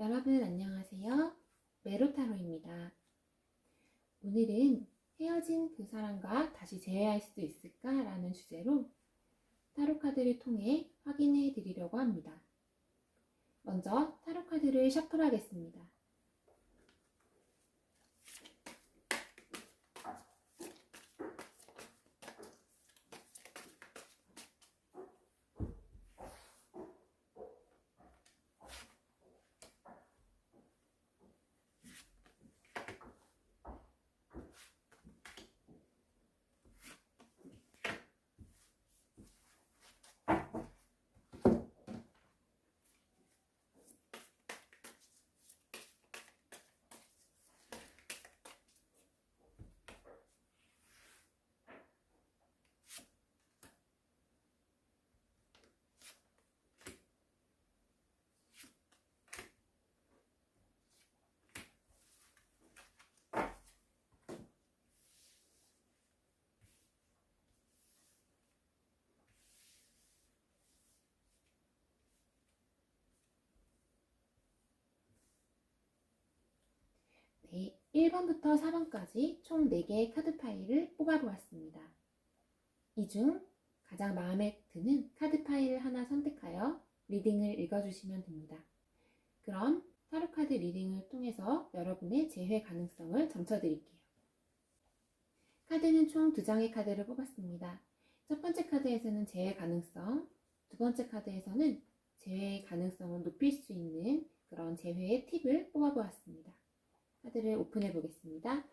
여러분 안녕하세요. 메로타로입니다. 오늘은 헤어진 그 사람과 다시 재회할 수 있을까? 라는 주제로 타로 카드를 통해 확인해 드리려고 합니다. 먼저 타로 카드를 셔플하겠습니다. 네, 1번부터 4번까지 총 4개의 카드 파일을 뽑아보았습니다. 이 중 가장 마음에 드는 카드 파일을 하나 선택하여 리딩을 읽어주시면 됩니다. 그럼 타로 카드 리딩을 통해서 여러분의 재회 가능성을 점쳐드릴게요. 카드는 총 2장의 카드를 뽑았습니다. 첫 번째 카드에서는 재회 가능성, 두 번째 카드에서는 재회의 가능성을 높일 수 있는 그런 재회의 팁을 뽑아보았습니다. 카드를 오픈해 보겠습니다.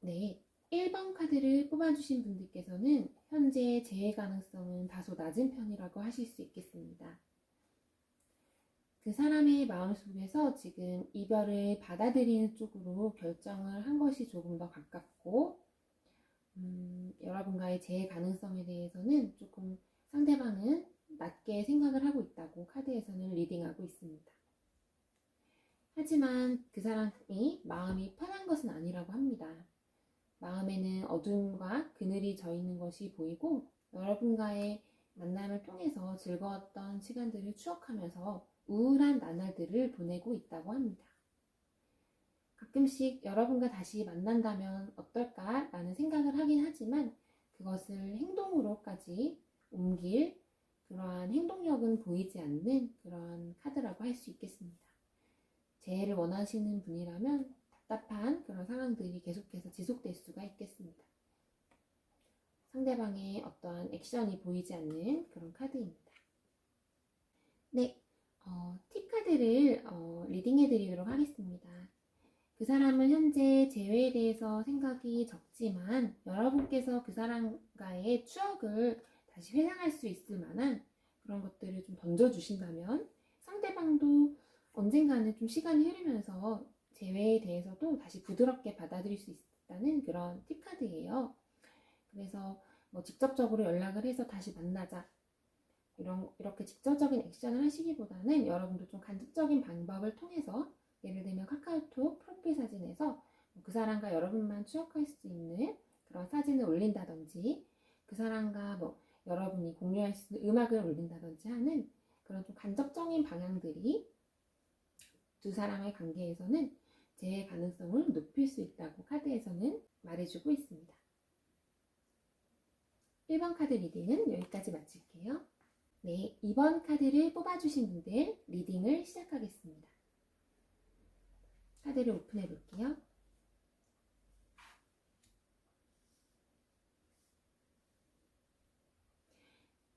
네, 1번 카드를 뽑아주신 분들께서는 현재 재해 가능성은 다소 낮은 편이라고 하실 수 있겠습니다. 그 사람의 마음속에서 지금 이별을 받아들이는 쪽으로 결정을 한 것이 조금 더 가깝고, 음, 여러분과의 재해 가능성에 대해서는 조금 상대방은 낮게 생각을 하고 있다고 카드에서는 리딩하고 있습니다. 하지만 그 사람이 마음이 편한 것은 아니라고 합니다. 마음에는 어둠과 그늘이 져 있는 것이 보이고 여러분과의 만남을 통해서 즐거웠던 시간들을 추억하면서 우울한 나날들을 보내고 있다고 합니다. 가끔씩 여러분과 다시 만난다면 어떨까라는 생각을 하긴 하지만 그것을 행동으로까지 옮길 그러한 행동력은 보이지 않는 그런 카드라고 할 수 있겠습니다. 재해를 원하시는 분이라면 답답한 그런 상황들이 계속해서 지속될 수가 있겠습니다. 상대방의 어떠한 액션이 보이지 않는 그런 카드입니다. 네, 어, 팁 카드를 어, 리딩해 드리도록 하겠습니다. 그 사람은 현재 재회에 대해서 생각이 적지만 여러분께서 그 사람과의 추억을 다시 회상할 수 있을 만한 그런 것들을 좀 던져주신다면 상대방도 언젠가는 좀 시간이 흐르면서 재회에 대해서도 다시 부드럽게 받아들일 수 있다는 그런 팁카드예요. 그래서 뭐 직접적으로 연락을 해서 다시 만나자. 이런, 이렇게 직접적인 액션을 하시기보다는 여러분도 좀 간접적인 방법을 통해서 예를 들면 카카오톡 프로필 사진에서 그 사람과 여러분만 추억할 수 있는 그런 사진을 올린다든지 그 사람과 뭐 여러분이 공유할 수 있는 음악을 올린다든지 하는 그런 좀 간접적인 방향들이 두 사람의 관계에서는 재해 가능성을 높일 수 있다고 카드에서는 말해주고 있습니다. 1번 카드 리딩은 여기까지 마칠게요. 네, 2번 카드를 뽑아주신 분들 리딩을 시작하겠습니다. 카드를 오픈해 볼게요.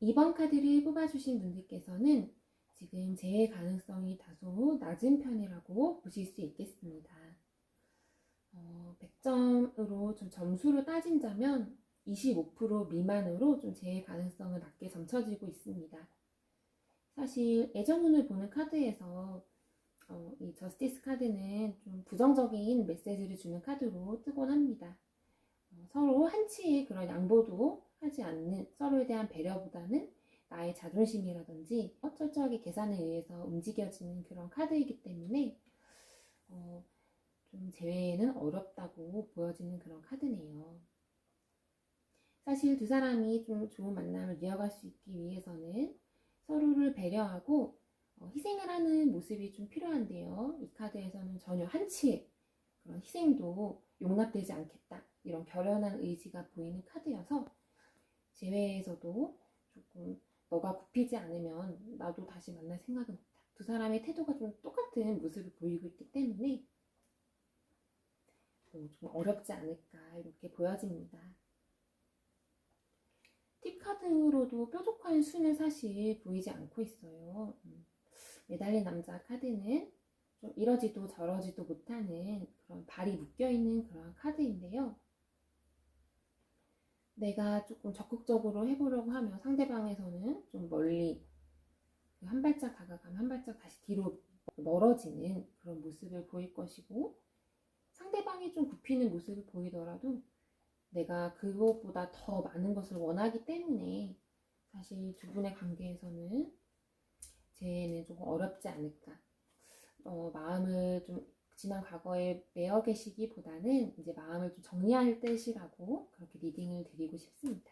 2번 카드를 뽑아주신 분들께서는 지금 재해 가능성이 다소 낮은 편이라고 보실 수 있겠습니다. 어, 100점으로 좀 점수로 따진다면 25% 미만으로 좀 재해 가능성을 낮게 점쳐지고 있습니다. 사실 애정운을 보는 카드에서 어, 이 저스티스 카드는 좀 부정적인 메시지를 주는 카드로 뜨곤 합니다. 어, 서로 한치의 그런 양보도 하지 않는 서로에 대한 배려보다는 나의 자존심이라든지 철저하게 계산에 의해서 움직여지는 그런 카드이기 때문에 어, 좀 제외는 어렵다고 보여지는 그런 카드네요. 사실 두 사람이 좀 좋은 만남을 이어갈 수 있기 위해서는 서로를 배려하고 어, 희생을 하는 모습이 좀 필요한데요. 이 카드에서는 전혀 한치의 그런 희생도 용납되지 않겠다. 이런 결연한 의지가 보이는 카드여서 제외에서도 조금 너가 굽히지 않으면 나도 다시 만날 생각은 없다. 두 사람의 태도가 좀 똑같은 모습을 보이고 있기 때문에 어, 좀 어렵지 않을까 이렇게 보여집니다. 팁 카드로도 뾰족한 수는 사실 보이지 않고 있어요. 음, 매달린 남자 카드는 좀 이러지도 저러지도 못하는 그런 발이 묶여있는 그런 카드인데요. 내가 조금 적극적으로 해보려고 하면 상대방에서는 좀 멀리 그한 발짝 다가가면 한 발짝 다시 뒤로 멀어지는 그런 모습을 보일 것이고 상대방이 좀 굽히는 모습을 보이더라도 내가 그것보다 더 많은 것을 원하기 때문에 사실 두 분의 관계에서는 제는 조금 어렵지 않을까. 어, 마음을 좀 지난 과거에 매어 계시기보다는 이제 마음을 좀 정리할 때시라고 그렇게 리딩을 드리고 싶습니다.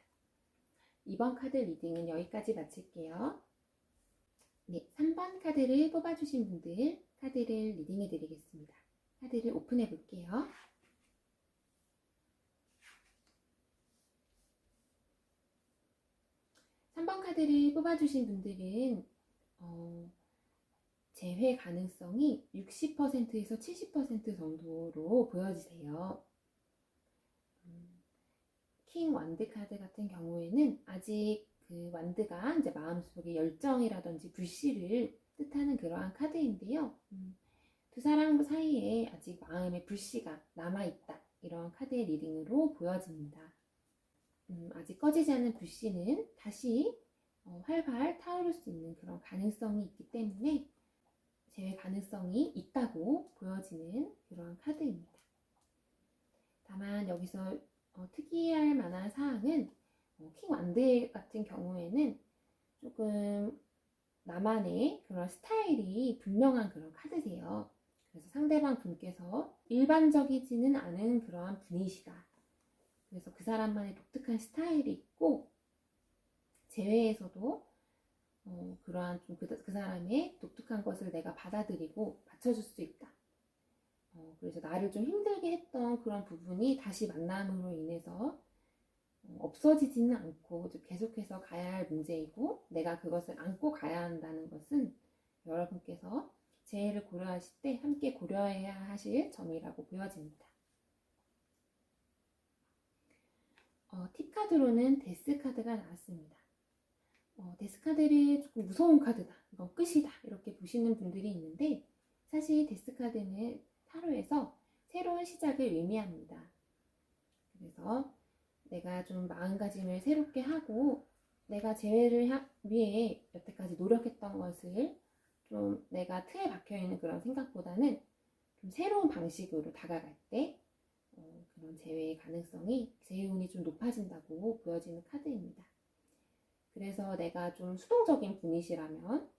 이번 카드 리딩은 여기까지 마칠게요. 네, 3번 카드를 뽑아주신 분들 카드를 리딩해 드리겠습니다. 카드를 오픈해 볼게요. 카드를 뽑아주신 분들은 어, 재회 가능성이 60%에서 70% 정도로 보여지세요. 음, 킹 완드 카드 같은 경우에는 아직 그 완드가 이제 마음속에 열정이라든지 불씨를 뜻하는 그러한 카드인데요. 음, 두 사람 사이에 아직 마음의 불씨가 남아있다. 이런 카드의 리딩으로 보여집니다. 음, 아직 꺼지지 않은 불씨는 다시 어, 활발 타오를 수 있는 그런 가능성이 있기 때문에 재회 가능성이 있다고 보여지는 그런 카드입니다. 다만 여기서 어, 특이할 만한 사항은 어, 킹 완드 같은 경우에는 조금 나만의 그런 스타일이 분명한 그런 카드세요. 그래서 상대방 분께서 일반적이지는 않은 그러한 분이시다. 그래서 그 사람만의 독특한 스타일이 있고 제외에서도 어, 그러한 좀 그, 그 사람의 독특한 것을 내가 받아들이고 받쳐줄 수 있다. 어, 그래서 나를 좀 힘들게 했던 그런 부분이 다시 만남으로 인해서 어, 없어지지는 않고 좀 계속해서 가야 할 문제이고 내가 그것을 안고 가야 한다는 것은 여러분께서 재해를 고려하실 때 함께 고려해야 하실 점이라고 보여집니다. 어, 팁 카드로는 데스 카드가 나왔습니다. 어, 데스 카드를 조금 무서운 카드다, 이건 끝이다 이렇게 보시는 분들이 있는데 사실 데스 카드는 타로에서 새로운 시작을 의미합니다. 그래서 내가 좀 마음가짐을 새롭게 하고 내가 재회를 위해 여태까지 노력했던 것을 좀 내가 틀에 박혀 있는 그런 생각보다는 좀 새로운 방식으로 다가갈 때 어, 그런 재회의 가능성이 재운이 좀 높아진다고 보여지는 카드입니다. 그래서 내가 좀 수동적인 분이시라면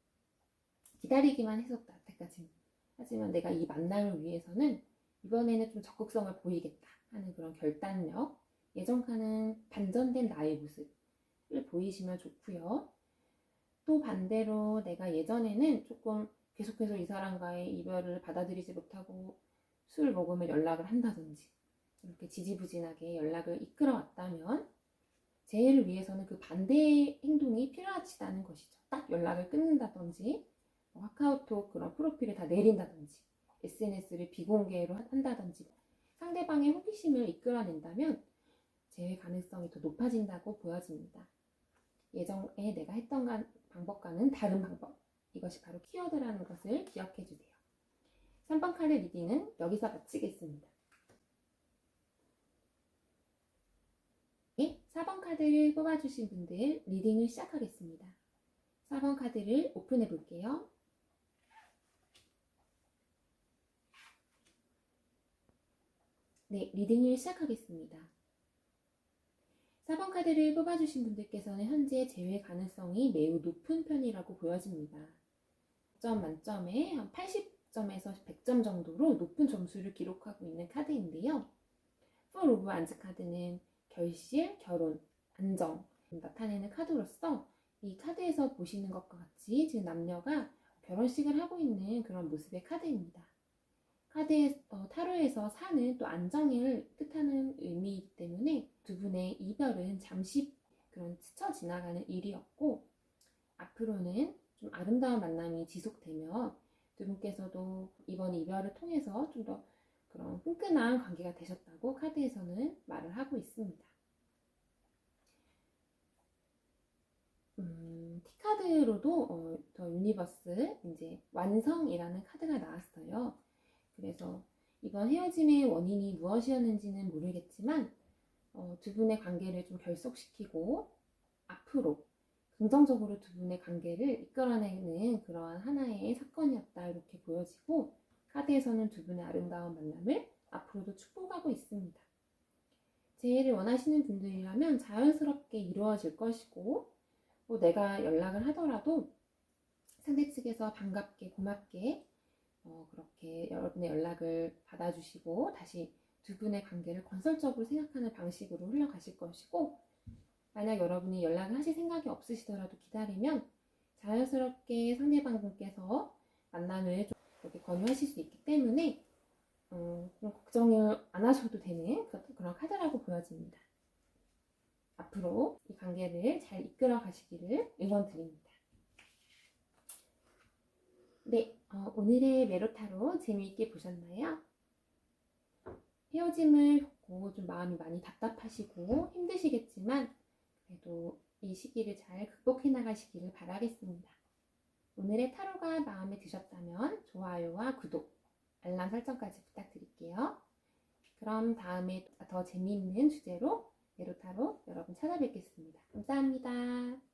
기다리기만 했었다 여태까지 하지만 내가 이 만남을 위해서는 이번에는 좀 적극성을 보이겠다 하는 그런 결단력 예전과는 반전된 나의 모습을 보이시면 좋고요. 또 반대로 내가 예전에는 조금 계속해서 이 사람과의 이별을 받아들이지 못하고 술 먹으면 연락을 한다든지 이렇게 지지부진하게 연락을 이끌어왔다면 재해를 위해서는 그 반대의 행동이 필요하지않은 것이죠. 딱 연락을 끊는다든지 뭐 카카오톡 그런 프로필을 다 내린다든지 SNS를 비공개로 한다든지 상대방의 호기심을 이끌어낸다면 재회 가능성이 더 높아진다고 보여집니다. 예전에 내가 했던 방법과는 다른 방법. 이것이 바로 키워드라는 것을 기억해 주세요. 3번 카드 리딩은 여기서 마치겠습니다. 4번 카드를 뽑아주신 분들 리딩을 시작하겠습니다. 4번 카드를 오픈해 볼게요. 네, 리딩을 시작하겠습니다. 4번 카드를 뽑아주신 분들께서는 현재 재회 가능성이 매우 높은 편이라고 보여집니다. 점 만점에 한 80점에서 100점 정도로 높은 점수를 기록하고 있는 카드인데요. 폴 오브 안즈 카드는 결실, 결혼, 안정 나타내는 카드로서 이 카드에서 보시는 것과 같이 지금 남녀가 결혼식을 하고 있는 그런 모습의 카드입니다. 카드의 어, 타로에서 사는 또 안정을 뜻하는 의미이기 때문에 두 분의 이별은 잠시 그런 스쳐 지나가는 일이었고 앞으로는 좀 아름다운 만남이 지속되며 두 분께서도 이번 이별을 통해서 좀더 그런 끈끈한 관계가 되셨다고 카드에서는 말을 하고 있습니다. 음, 티카드로도 어, 더 유니버스 이제 완성이라는 카드가 나왔어요. 그래서 이번 헤어짐의 원인이 무엇이었는지는 모르겠지만 어, 두 분의 관계를 좀 결속시키고 앞으로 긍정적으로 두 분의 관계를 이끌어내는 그러한 하나의 사건이었다 이렇게 보여지고 카드에서는 두 분의 아름다운 만남을 앞으로도 축복하고 있습니다. 재해를 원하시는 분들이라면 자연스럽게 이루어질 것이고 뭐 내가 연락을 하더라도 상대 측에서 반갑게 고맙게 어, 그렇게 여러분의 연락을 받아주시고 다시 두 분의 관계를 건설적으로 생각하는 방식으로 흘러가실 것이고 만약 여러분이 연락을 하실 생각이 없으시더라도 기다리면 자연스럽게 상대방분께서 만남을 좀 권유하실 수 있기 때문에 어, 좀 걱정을 안 하셔도 되는 그런, 그런 카드라고 보여집니다. 앞으로 이 관계를 잘 이끌어 가시기를 응원드립니다. 네, 어, 오늘의 메로타로 재미있게 보셨나요? 헤어짐을 겪고 좀 마음이 많이 답답하시고 힘드시겠지만 그래도 이 시기를 잘 극복해 나가시기를 바라겠습니다. 오늘의 타로가 마음에 드셨다면 좋아요와 구독, 알람 설정까지 부탁드릴게요. 그럼 다음에 더 재미있는 주제로 메로타로 여러분 찾아뵙겠습니다. 감사합니다.